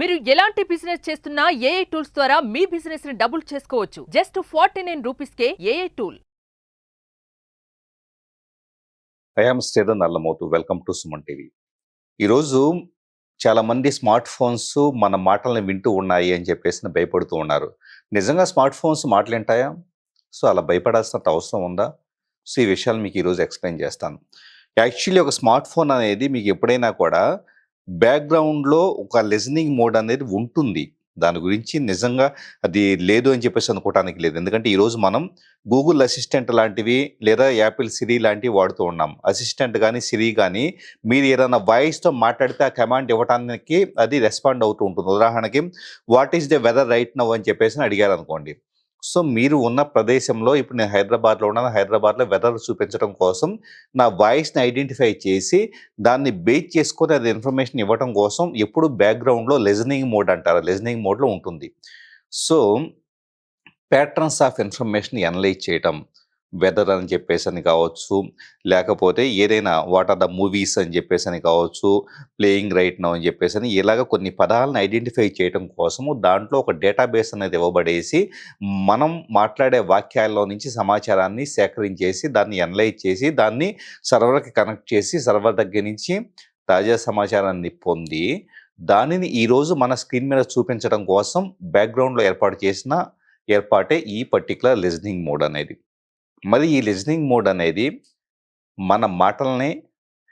మీరు ఎలాంటి బిజినెస్ చేస్తున్నా ఏఐ టూల్స్ ద్వారా మీ బిజినెస్ని డబుల్ చేసుకోవచ్చు. జస్ట్ ఫార్టీ నైన్ రూపీస్ కే AI tool. I'm స్టేదన్ Nallamothu welcome to Suman TV ఈరోజు చాలా మంది స్మార్ట్ ఫోన్స్ మన మాటలను వింటూ ఉన్నాయి అని చెప్పేసి భయపడుతూ ఉన్నారు. నిజంగా స్మార్ట్ ఫోన్స్ మాటలు వింటాయా సో అలా భయపడాల్సినంత అవసరం ఉందా? సో ఈ విషయాలు మీకు ఈరోజు ఎక్స్ప్లెయిన్ చేస్తాను. యాక్చువల్లీ ఒక స్మార్ట్ ఫోన్ అనేది మీకు ఎప్పుడైనా కూడా బ్యాక్గ్రౌండ్లో ఒక లిజనింగ్ మోడ్ అనేది ఉంటుంది. దాని గురించి నిజంగా అది లేదు అని చెప్పేసి అనుకోవటానికి లేదు. ఎందుకంటే ఈరోజు మనం గూగుల్ అసిస్టెంట్ లాంటివి లేదా యాపిల్ సిరి లాంటివి వాడుతూ ఉన్నాం. అసిస్టెంట్ కానీ సిరి కానీ మీరు ఏదైనా వాయిస్తో మాట్లాడితే ఆ కమాండ్ ఇవ్వడానికి అది రెస్పాండ్ అవుతూ ఉంటుంది. ఉదాహరణకి what is the weather right now అని చెప్పేసి అడిగారు అనుకోండి సో మీరు ఉన్న ప్రదేశంలో ఇప్పుడు నేను హైదరాబాద్లో ఉన్నాను హైదరాబాద్లో వెదర్ చూపించడం కోసం నా వాయిస్ని ఐడెంటిఫై చేసి దాన్ని బేస్ చేసుకొని అది ఇన్ఫర్మేషన్ ఇవ్వడం కోసం ఎప్పుడు బ్యాక్గ్రౌండ్లో లెజనింగ్ మోడ్ అంటారు లెజనింగ్ మోడ్లో ఉంటుంది. So patterns of information analyse చేయటం వెదర్ అని చెప్పేసి అని కావచ్చు లేకపోతే ఏదైనా వాట్ ఆర్ ద మూవీస్ అని చెప్పేసి అని కావచ్చు ప్లేయింగ్ రైట్ నౌ అని చెప్పేసి అని ఇలాగ కొన్ని పదాలను ఐడెంటిఫై చేయడం కోసము దాంట్లో ఒక డేటాబేస్ అనేది ఇవ్వబడేసి మనం మాట్లాడే వాక్యాల్లో నుంచి సమాచారాన్ని సేకరించేసి దాన్ని అనలైజ్ చేసి దాన్ని సర్వర్కి కనెక్ట్ చేసి సర్వర్ దగ్గర నుంచి తాజా సమాచారాన్ని పొంది దానిని ఈరోజు మన స్క్రీన్ మీద చూపించడం కోసం బ్యాక్గ్రౌండ్లో ఏర్పాటు చేసిన ఏర్పాటే ఈ పర్టికులర్ లిజనింగ్ మోడ్ అనేది. మరి ఈ లిజనింగ్ మోడ్ అనేది మన మాటల్ని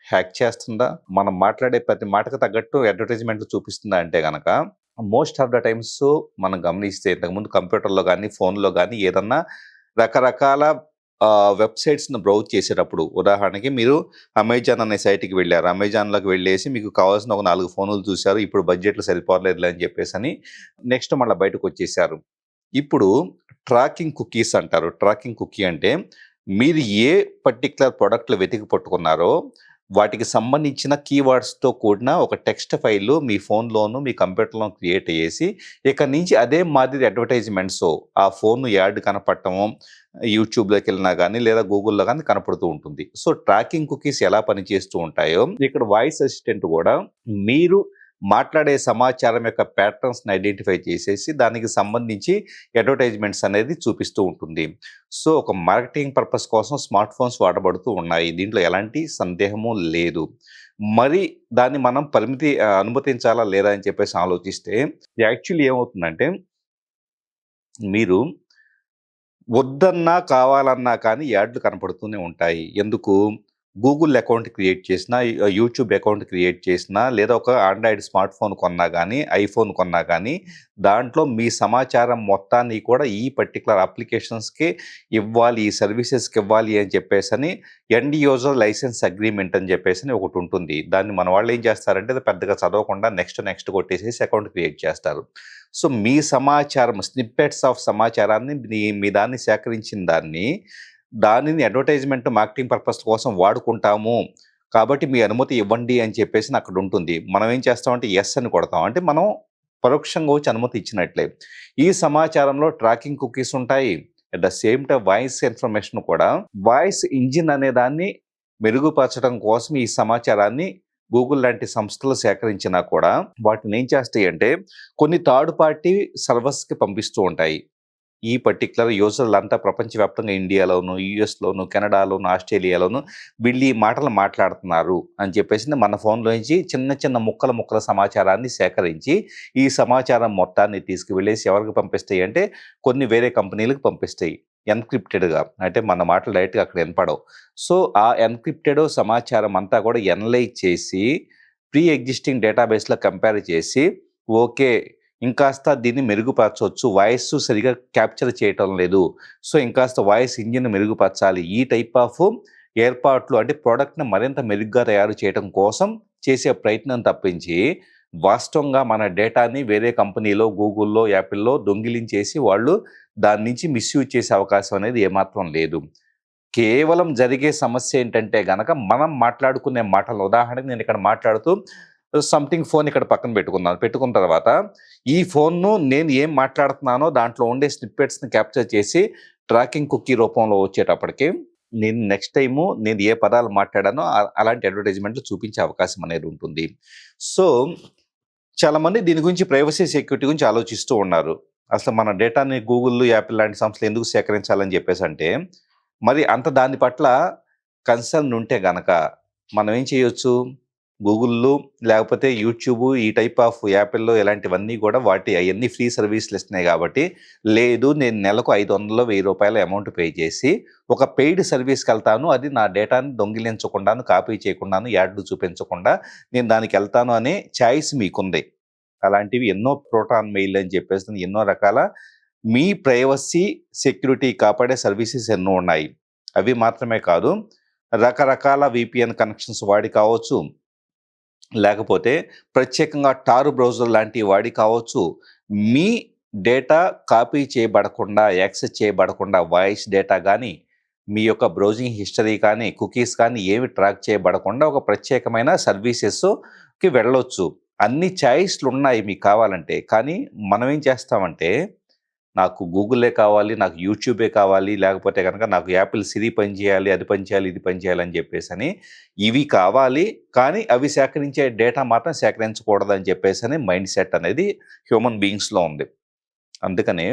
హ్యాక్ చేస్తుందా? మనం మాట్లాడే ప్రతి మాటకు తగ్గట్టు అడ్వర్టైజ్మెంట్లు చూపిస్తుందా అంటే కనుక మోస్ట్ ఆఫ్ ద టైమ్స్ మనం గమనిస్తే ఇంతకుముందు కంప్యూటర్లో కానీ ఫోన్లో కానీ ఏదన్నా రకరకాల వెబ్సైట్స్ను బ్రౌజ్ చేసేటప్పుడు ఉదాహరణకి మీరు అమెజాన్ అనే సైట్కి వెళ్ళారు. అమెజాన్లోకి వెళ్ళేసి మీకు కావాల్సిన ఒక నాలుగు ఫోన్లు చూశారు. ఇప్పుడు బడ్జెట్లు సరిపోలేదు అని చెప్పేసి అని నెక్స్ట్ మళ్ళీ బయటకు వచ్చేసారు. ఇప్పుడు ట్రాకింగ్ కుకీస్ అంటారు. ట్రాకింగ్ కుకీ అంటే మీరు ఏ పర్టికులర్ ప్రోడక్ట్లు వెతికి పట్టుకున్నారో వాటికి సంబంధించిన కీవర్డ్స్తో కూడిన ఒక టెక్స్ట్ ఫైల్ మీ ఫోన్లోను మీ కంప్యూటర్లో క్రియేట్ చేసి ఇక నుంచి అదే మాదిరి అడ్వర్టైజ్మెంట్స్ ఆ ఫోన్ యాడ్ కనపడటము యూట్యూబ్లోకి వెళ్ళినా కానీ లేదా గూగుల్లో కానీ కనపడుతూ ఉంటుంది. సో ట్రాకింగ్ కుకీస్ ఎలా పనిచేస్తూ ఉంటాయో ఇక్కడ వాయిస్ అసిస్టెంట్ కూడా మీరు మాట్లాడే సమాచారం యొక్క ప్యాటర్న్స్ని ఐడెంటిఫై చేసేసి దానికి సంబంధించి అడ్వర్టైజ్మెంట్స్ అనేది చూపిస్తూ ఉంటుంది. సో ఒక మార్కెటింగ్ పర్పస్ కోసం స్మార్ట్ ఫోన్స్ వాడబడుతూ ఉన్నాయి. దీంట్లో ఎలాంటి సందేహము లేదు. మరి దాన్ని మనం పరిమితి అనుమతించాలా లేదా అని చెప్పేసి ఆలోచిస్తే యాక్చువల్లీ ఏమవుతుందంటే మీరు వద్దన్నా కావాలన్నా కానీ యాడ్లు కనపడుతూనే ఉంటాయి. ఎందుకు? గూగుల్ అకౌంట్ క్రియేట్ చేసినా యూట్యూబ్ అకౌంట్ క్రియేట్ చేసినా లేదా ఒక ఆండ్రాయిడ్ స్మార్ట్ ఫోన్ కొన్నా కానీ ఐఫోన్ కొన్నా కానీ దాంట్లో మీ సమాచారం మొత్తాన్ని కూడా ఈ పర్టికులర్ అప్లికేషన్స్కి ఇవ్వాలి ఈ సర్వీసెస్కి ఇవ్వాలి అని చెప్పేసి అని ఎండ్ యూజర్ లైసెన్స్ అగ్రిమెంట్ అని చెప్పేసి అని ఒకటి ఉంటుంది. దాన్ని మన వాళ్ళు ఏం చేస్తారంటే పెద్దగా చదవకుండా నెక్స్ట్ నెక్స్ట్ కొట్టేసేసి అకౌంట్ క్రియేట్ చేస్తారు. సో మీ సమాచారం స్నిప్పెట్స్ ఆఫ్ సమాచారాన్ని మీ మీ దాన్ని సేకరించిన దాన్ని దానిని అడ్వర్టైజ్మెంట్ మార్కెటింగ్ పర్పస్ కోసం వాడుకుంటాము. కాబట్టి మీ అనుమతి ఇవ్వండి అని చెప్పేసి అక్కడ ఉంటుంది. మనం ఏం చేస్తామంటే ఎస్ అని కొడతాం. అంటే మనం పరోక్షంగా వచ్చి అనుమతి ఇచ్చినట్లే. ఈ సమాచారంలో ట్రాకింగ్ కుకీస్ ఉంటాయి. At the same time voice information కూడా. వాయిస్ ఇంజిన్ అనే దాన్ని మెరుగుపరచడం కోసం ఈ సమాచారాన్ని గూగుల్ లాంటి సంస్థలు సేకరించినా కూడా వాటిని ఏం చేస్తాయి అంటే కొన్ని థర్డ్ పార్టీ సర్వర్స్కి పంపిస్తూ ఉంటాయి. ఈ పర్టికులర్ యూజర్లు అంతా ప్రపంచవ్యాప్తంగా ఇండియాలోను యుఎస్లోను కెనడాలోను ఆస్ట్రేలియాలోను వీళ్ళు ఈ మాటలు మాట్లాడుతున్నారు అని చెప్పేసి మన ఫోన్లో నుంచి చిన్న చిన్న ముక్కల ముక్కల సమాచారాన్ని సేకరించి ఈ సమాచారం మొత్తాన్ని తీసుకువెళ్ళేసి ఎవరికి పంపిస్తాయి అంటే కొన్ని వేరే కంపెనీలకు పంపిస్తాయి. ఎన్క్రిప్టెడ్గా అంటే మన మాటలు డైరెక్ట్గా అక్కడ వినపడవు. సో ఆ ఎన్క్రిప్టెడ్ సమాచారం అంతా కూడా ఎనలైజ్ చేసి ప్రీ ఎగ్జిస్టింగ్ డేటాబేస్లో కంపేర్ చేసి ఓకే ఇంకాస్త దీన్ని మెరుగుపరచవచ్చు. వాయిస్ సరిగా క్యాప్చర్ చేయటం లేదు. సో ఇంకాస్త వాయిస్ ఇంజిన్ మెరుగుపరచాలి. ఈ టైప్ ఆఫ్ ఏర్పాట్లు అంటే ప్రోడక్ట్ని మరింత మెరుగ్గా తయారు చేయడం కోసం చేసే ప్రయత్నం తప్పించి వాస్తవంగా మన డేటాని వేరే కంపెనీలో గూగుల్లో యాపిల్లో దొంగిలించేసి వాళ్ళు దాని నుంచి మిస్యూజ్ చేసే అవకాశం అనేది ఏమాత్రం లేదు. కేవలం జరిగే సమస్య ఏంటంటే గనక మనం మాట్లాడుకునే మాటలు ఉదాహరణకి నేను ఇక్కడ మాట్లాడుతూ సంథింగ్ ఫోన్ ఇక్కడ పక్కన పెట్టుకున్నాను. పెట్టుకున్న తర్వాత ఈ ఫోన్ను నేను ఏం మాట్లాడుతున్నానో దాంట్లో ఉండే స్నిప్పెట్స్ని క్యాప్చర్ చేసి ట్రాకింగ్ కుక్కీ రూపంలో వచ్చేటప్పటికి నేను నెక్స్ట్ టైము నేను ఏ పదాలు మాట్లాడానో అలాంటి అడ్వర్టైజ్మెంట్లు చూపించే అవకాశం అనేది ఉంటుంది. సో చాలామంది దీని గురించి ప్రైవసీ సెక్యూరిటీ గురించి ఆలోచిస్తూ ఉన్నారు. అసలు మన డేటాని గూగుల్ యాపిల్ లాంటి సంస్థలు ఎందుకు సేకరించాలని చెప్పేసి అంటే మరి అంత దాని పట్ల కన్సర్న్ ఉంటే గనక మనం ఏం చేయొచ్చు? గూగుల్లో లేకపోతే యూట్యూబ్ ఈ టైప్ ఆఫ్ యాపిల్లో ఇలాంటివన్నీ కూడా వాటి అవన్నీ ఫ్రీ సర్వీసులు ఇస్తున్నాయి కాబట్టి లేదు నేను నెలకు ఐదు వందలు వెయ్యి రూపాయల అమౌంట్ పే చేసి ఒక పెయిడ్ సర్వీస్కి వెళ్తాను అది నా డేటాను దొంగిలించకుండాను కాపీ చేయకుండాను యాడ్లు చూపించకుండా నేను దానికి వెళ్తాను అనే ఛాయిస్ మీకుంది. అలాంటివి ఎన్నో ప్రోటాన్ మెయిల్ అని చెప్పేసి ఎన్నో రకాల మీ ప్రైవసీ సెక్యూరిటీ కాపాడే సర్వీసెస్ ఎన్నో ఉన్నాయి. అవి మాత్రమే కాదు రకరకాల విపిఎన్ కనెక్షన్స్ వాడి కావచ్చు లేకపోతే ప్రత్యేకంగా టారు బ్రౌజర్ లాంటి వాడి కావచ్చు. మీ డేటా కాపీ చేయబడకుండా యాక్సెస్ చేయబడకుండా వాయిస్ డేటా కానీ మీ యొక్క బ్రౌజింగ్ హిస్టరీ కానీ కుకీస్ కానీ ఏమి ట్రాక్ చేయబడకుండా ఒక ప్రత్యేకమైన సర్వీసెస్కి వెళ్ళొచ్చు. అన్ని ఛాయిస్లు ఉన్నాయి మీకు కావాలంటే. కానీ మనం ఏం చేస్తామంటే నాకు గూగులే కావాలి నాకు యూట్యూబే కావాలి లేకపోతే కనుక నాకు యాపిల్ సిరి పని చేయాలి అది పని చేయాలి ఇది పని చేయాలి అని చెప్పేసి అని ఇవి కావాలి కానీ అవి సేకరించే డేటా మాత్రం సేకరించకూడదు అని చెప్పేసి అని మైండ్ సెట్ అనేది హ్యూమన్ బీయింగ్స్లో ఉంది. అందుకని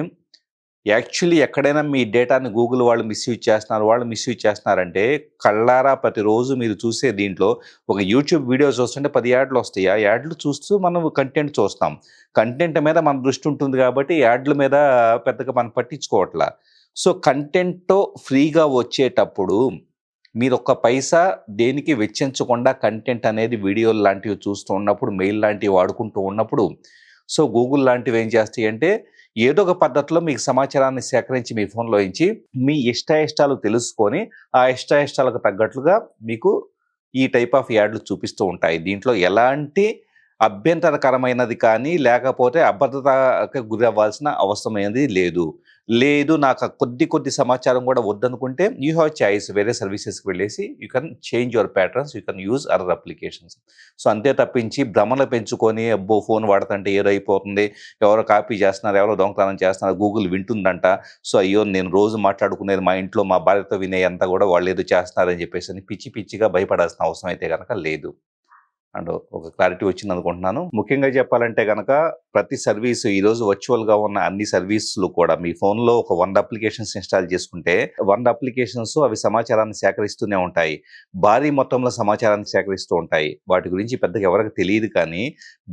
యాక్చువల్లీ ఎక్కడైనా మీ డేటాని గూగుల్ వాళ్ళు మిస్యూజ్ చేస్తున్నారు వాళ్ళు మిస్యూజ్ చేస్తున్నారంటే కళ్ళారా ప్రతిరోజు మీరు చూసే దీంట్లో ఒక యూట్యూబ్ వీడియో చూస్తుంటే పది యాడ్లు వస్తాయి. ఆ యాడ్లు చూస్తూ మనం కంటెంట్ చూస్తాం. కంటెంట్ మీద మన దృష్టి ఉంటుంది కాబట్టి యాడ్ల మీద పెద్దగా మనం పట్టించుకోవట్లా. సో కంటెంట్తో ఫ్రీగా వచ్చేటప్పుడు మీరు ఒక్క పైసా దేనికి వెచ్చించకుండా కంటెంట్ అనేది వీడియోలు లాంటివి చూస్తూ ఉన్నప్పుడు మెయిల్ లాంటివి వాడుకుంటూ ఉన్నప్పుడు సో గూగుల్ లాంటివి ఏం చేస్తాయి అంటే ఏదో ఒక పద్ధతిలో మీకు సమాచారాన్ని సేకరించి మీ ఫోన్లో ఇచ్చి మీ ఇష్టాయిష్టాలు తెలుసుకొని ఆ ఇష్టాయిష్టాలకు తగ్గట్లుగా మీకు ఈ టైప్ ఆఫ్ యాడ్లు చూపిస్తూ ఉంటాయి. దీంట్లో ఎలాంటి అభ్యంతరకరమైనది కానీ లేకపోతే అభద్రతకు గురవ్వాల్సిన అవసరమైనది లేదు. లేదు నాకు కొద్ది కొద్ది సమాచారం కూడా వద్దనుకుంటే యూ హ్యావ్ చాయిస్ వేరే సర్వీసెస్కి వెళ్ళేసి you can change your patterns you can use other applications. So అంతే తప్పించి భ్రమలు పెంచుకొని అబ్బో ఫోన్ వాడుతుంటే ఏదో అయిపోతుంది ఎవరో కాపీ చేస్తున్నారు ఎవరో దొంగతనం చేస్తున్నారు గూగుల్ వింటుందంట. సో అయ్యో నేను రోజు మాట్లాడుకునేది మా ఇంట్లో మా భార్యతో వినే అంతా కూడా వాళ్ళు ఏదో చేస్తున్నారని చెప్పేసి అని పిచ్చి పిచ్చిగా భయపడాల్సిన అవసరం అయితే కనుక లేదు. అండ్ ఒక క్లారిటీ వచ్చింది అనుకుంటున్నాను. ముఖ్యంగా చెప్పాలంటే కనుక ప్రతి సర్వీస్ ఈరోజు వర్చువల్గా ఉన్న అన్ని సర్వీసులు కూడా మీ ఫోన్లో ఒక వంద అప్లికేషన్స్ ఇన్స్టాల్ చేసుకుంటే వంద అప్లికేషన్స్ అవి సమాచారాన్ని సేకరిస్తూనే ఉంటాయి. భారీ మొత్తంలో సమాచారాన్ని సేకరిస్తూ ఉంటాయి. వాటి గురించి పెద్దగా ఎవరికి తెలియదు కానీ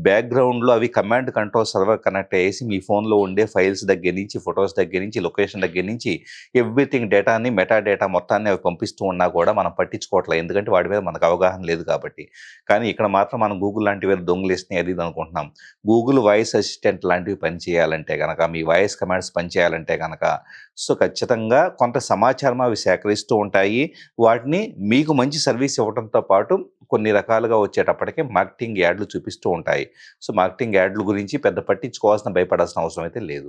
బ్యాక్గ్రౌండ్లో అవి కమాండ్ కంట్రోల్ సర్వర్ కనెక్ట్ అయ్యేసి మీ ఫోన్లో ఉండే ఫైల్స్ దగ్గర నుంచి ఫొటోస్ దగ్గర నుంచి లొకేషన్ దగ్గర నుంచి ఎవ్రీథింగ్ డేటాని మెటా డేటా మొత్తాన్ని అవి పంపిస్తూ ఉన్నా కూడా మనం పట్టించుకోవట్లేదు. ఎందుకంటే వాటి మీద మనకు అవగాహన లేదు కాబట్టి. కానీ ఇక్కడ మాత్రం మనం గూగుల్ లాంటివి దొంగలేసినాయి అది అనుకుంటున్నాం. గూగుల్ వాయిస్ అసిస్టెంట్ లాంటివి పనిచేయాలంటే కనుక మీ వాయిస్ కమాండ్స్ పనిచేయాలంటే కనుక సో ఖచ్చితంగా కొంత సమాచారం అవి సేకరిస్తూ ఉంటాయి. వాటిని మీకు మంచి సర్వీస్ ఇవ్వడంతో పాటు కొన్ని రకాలుగా వచ్చేటప్పటికి మార్కెటింగ్ యాడ్లు చూపిస్తూ ఉంటాయి. సో మార్కెటింగ్ యాడ్ల గురించి పెద్ద పట్టించుకోవాల్సిన భయపడాల్సిన అవసరం అయితే లేదు.